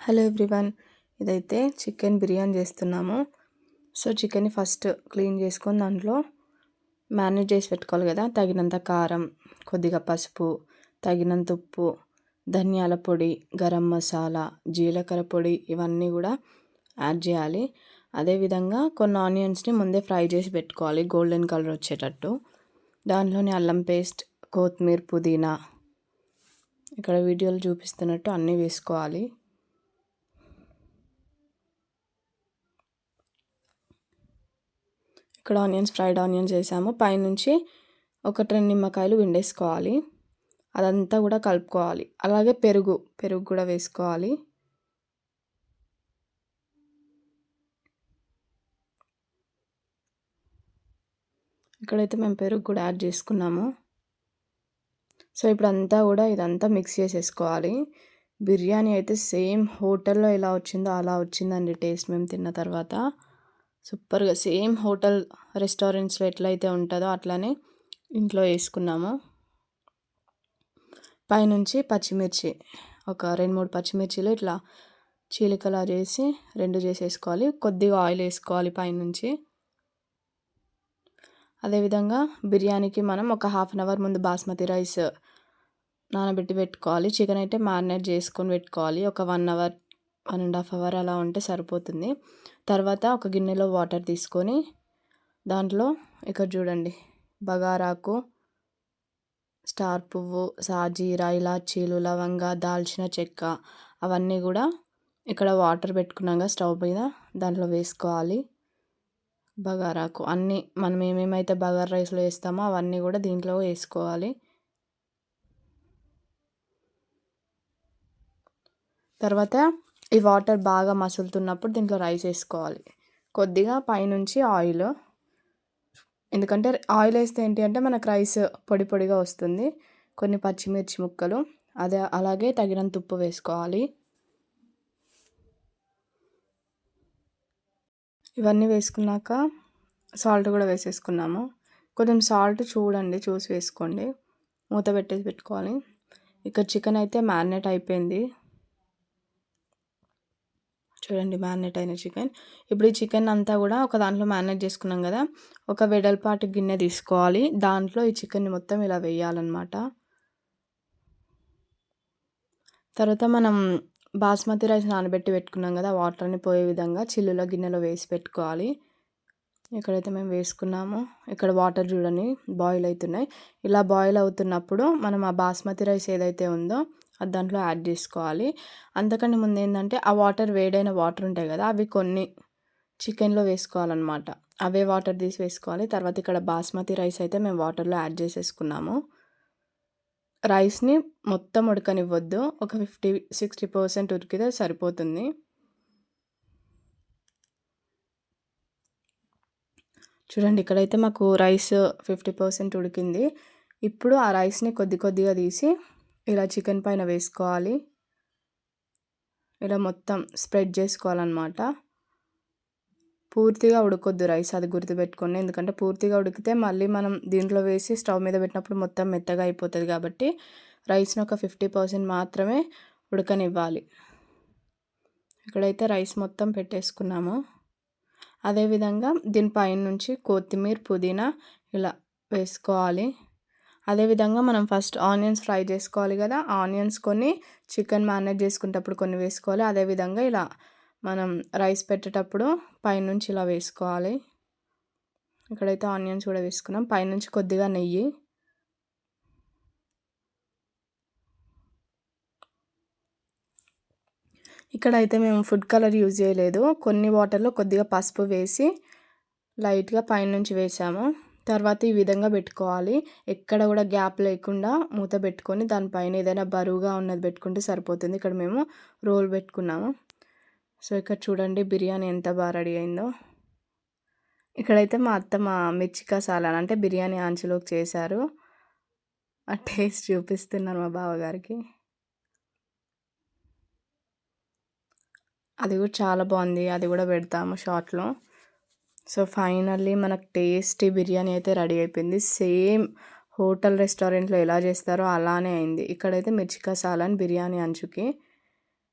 Hello everyone ఇదైతే chicken biryani చేస్తున్నాము. So చికెన్ని ఫస్ట్ క్లీన్ చేసుకొని దాంట్లో మ్యారినేట్ చేసి పెట్టుకోవాలి కదా తగినంత కారం కొద్దిగా పసుపు తగినంత ఉప్పు ధనియాల పొడి గరం మసాలా జీలకర్ర పొడి ఇవన్నీ కూడా యాడ్ చేయాలి. అదేవిధంగా కొన్ని ఆనియన్స్ని ముందే ఫ్రై చేసి పెట్టుకోవాలి గోల్డెన్ కలర్ వచ్చేటట్టు. దాంట్లోనే అల్లం పేస్ట్ కొత్తిమీర పుదీనా ఇక్కడ వీడియోలు చూపిస్తున్నట్టు అన్నీ వేసుకోవాలి. ఇక్కడ ఆనియన్స్ ఫ్రైడ్ ఆనియన్స్ వేసాము పైనుంచి ఒకటి రెండు నిమ్మకాయలు విండేసుకోవాలి అదంతా కూడా కలుపుకోవాలి. అలాగే పెరుగు పెరుగు కూడా వేసుకోవాలి. ఇక్కడైతే మేము పెరుగు కూడా యాడ్ చేసుకున్నాము. సో ఇప్పుడు అంతా కూడా ఇదంతా మిక్స్ చేసేసుకోవాలి. బిర్యానీ అయితే సేమ్ హోటల్లో ఎలా వచ్చిందో అలా వచ్చిందండి టేస్ట్ మేము తిన్న తర్వాత. సూపర్గా సేమ్ హోటల్ రెస్టారెంట్స్లో ఎట్లయితే ఉంటుందో అట్లానే ఇంట్లో వేసుకున్నాము. పైనుంచి పచ్చిమిర్చి ఒక రెండు మూడు పచ్చిమిర్చిలు ఇట్లా చీలికలా చేసి రెండు చేసేసుకోవాలి. కొద్దిగా ఆయిల్ వేసుకోవాలి పైనుంచి. అదేవిధంగా బిర్యానీకి మనం ఒక హాఫ్ అన్ అవర్ ముందు బాస్మతి రైస్ నానబెట్టి పెట్టుకోవాలి. చికెన్ అయితే మ్యారినేట్ చేసుకొని పెట్టుకోవాలి. ఒక one hour one and half hour అలా ఉంటే సరిపోతుంది. తర్వాత ఒక గిన్నెలో వాటర్ తీసుకొని దాంట్లో ఇక్కడ చూడండి బగారాకు స్టార్ పువ్వు సాజీరా ఇలాచీలు లవంగ దాల్చిన చెక్క అవన్నీ కూడా ఇక్కడ వాటర్ పెట్టుకున్నాక స్టవ్ మీద దాంట్లో వేసుకోవాలి. బగారాకు అన్నీ మనం ఏమేమైతే బగారా రైస్లో వేస్తామో అవన్నీ కూడా దీంట్లో వేసుకోవాలి. తర్వాత ఈ వాటర్ బాగా మసులుతున్నప్పుడు దీంట్లో రైస్ వేసుకోవాలి. కొద్దిగా పైనుంచి ఆయిల్. ఎందుకంటే ఆయిల్ వేస్తే ఏంటి అంటే మనకు రైస్ పొడి పొడిగా వస్తుంది. కొన్ని పచ్చిమిర్చి ముక్కలు. అదే అలాగే తగినంత ఉప్పు వేసుకోవాలి. ఇవన్నీ వేసుకున్నాక సాల్ట్ కూడా వేసేసుకున్నాము. కొంచెం సాల్ట్ చూడండి చూసి వేసుకోండి. మూత పెట్టేసి పెట్టుకోవాలి. ఇక్కడ చికెన్ అయితే మ్యారినేట్ అయిపోయింది. చూడండి మ్యారినేట్ అయిన చికెన్. ఇప్పుడు ఈ చికెన్ అంతా కూడా ఒక దాంట్లో మ్యారినేట్ చేసుకున్నాం కదా ఒక వెడల్పాటి గిన్నె తీసుకోవాలి. దాంట్లో ఈ చికెన్ని మొత్తం ఇలా వేయాలన్నమాట. తర్వాత మనం బాస్మతి రైస్ నానబెట్టి పెట్టుకున్నాం కదా వాటర్ని పోయే విధంగా చిల్లులో గిన్నెలో వేసి పెట్టుకోవాలి. ఎక్కడైతే మేము వేసుకున్నామో ఇక్కడ వాటర్ చూడండి బాయిల్ అవుతున్నాయి. ఇలా బాయిల్ అవుతున్నప్పుడు మనం ఆ బాస్మతి రైస్ ఏదైతే ఉందో అది దాంట్లో యాడ్ చేసుకోవాలి. అంతకంటే ముందు ఏంటంటే ఆ వాటర్ వేడైన వాటర్ ఉంటాయి కదా అవి కొన్ని చికెన్లో వేసుకోవాలన్నమాట. అవే వాటర్ తీసి వేసుకోవాలి. తర్వాత ఇక్కడ బాస్మతి రైస్ అయితే మేము వాటర్లో యాడ్ చేసేసుకున్నాము. రైస్ని మొత్తం ఉడకనివ్వద్దు. ఒక ఫిఫ్టీ సిక్స్టీ పర్సెంట్ ఉడికితే సరిపోతుంది. చూడండి ఇక్కడైతే మాకు రైస్ ఫిఫ్టీ పర్సెంట్ ఉడికింది. ఇప్పుడు ఆ రైస్ని కొద్ది కొద్దిగా తీసి ఇలా చికెన్ పైన వేసుకోవాలి. ఇలా మొత్తం స్ప్రెడ్ చేసుకోవాలన్నమాట. పూర్తిగా ఉడకొద్దు రైస్ అది గుర్తుపెట్టుకోండి. ఎందుకంటే పూర్తిగా ఉడికితే మళ్ళీ మనం దీంట్లో వేసి స్టవ్ మీద పెట్టినప్పుడు మొత్తం మెత్తగా అయిపోతుంది కాబట్టి రైస్ని ఒక ఫిఫ్టీ పర్సెంట్ మాత్రమే ఉడకనివ్వాలి. ఇక్కడైతే రైస్ మొత్తం పెట్టేసుకున్నాము. అదేవిధంగా దీనిపైన నుంచి కొత్తిమీర పుదీనా ఇలా వేసుకోవాలి. అదేవిధంగా మనం ఫస్ట్ ఆనియన్స్ ఫ్రై చేసుకోవాలి కదా ఆనియన్స్ కొన్ని చికెన్ మ్యారినేట్ చేసుకునేటప్పుడు కొన్ని వేసుకోవాలి. అదేవిధంగా ఇలా మనం రైస్ పెట్టేటప్పుడు పైనుంచి ఇలా వేసుకోవాలి. ఇక్కడైతే ఆనియన్స్ కూడా వేసుకున్నాం. పైనుంచి కొద్దిగా నెయ్యి. ఇక్కడైతే మేము ఫుడ్ కలర్ యూజ్ చేయలేదు. కొన్ని వాటర్లో కొద్దిగా పసుపు వేసి లైట్గా పైనుంచి వేసాము. తర్వాత ఈ విధంగా పెట్టుకోవాలి. ఎక్కడ కూడా గ్యాప్ లేకుండా మూత పెట్టుకొని దానిపైన ఏదైనా బరువుగా ఉన్నది పెట్టుకుంటే సరిపోతుంది. ఇక్కడ మేము రోల్ పెట్టుకున్నాము. సో ఇక్కడ చూడండి బిర్యానీ ఎంత బాగా రెడీ అయిందో. ఇక్కడైతే మా అత్త మా మిర్చి కసాలా అంటే బిర్యానీ ఆంచులోకి చేశారు. ఆ టేస్ట్ చూపిస్తున్నారు మా బావగారికి. అది కూడా చాలా బాగుంది. అది కూడా పెడతాము షార్ట్లో సో ఫైనల్లీ మనకు టేస్టీ బిర్యానీ అయితే రెడీ అయిపోయింది. సేమ్ హోటల్ రెస్టారెంట్లో ఎలా చేస్తారో అలానే అయింది. ఇక్కడైతే మిర్చి కసాలా అని బిర్యానీ అంచుకి.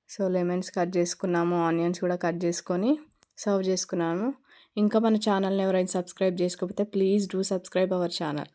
సో లెమన్స్ కట్ చేసుకున్నాము ఆనియన్స్ కూడా కట్ చేసుకొని సర్వ్ చేసుకున్నాము. ఇంకా మన ఛానల్ని ఎవరైనా సబ్స్క్రైబ్ చేసుకోకపోతే please do subscribe our channel.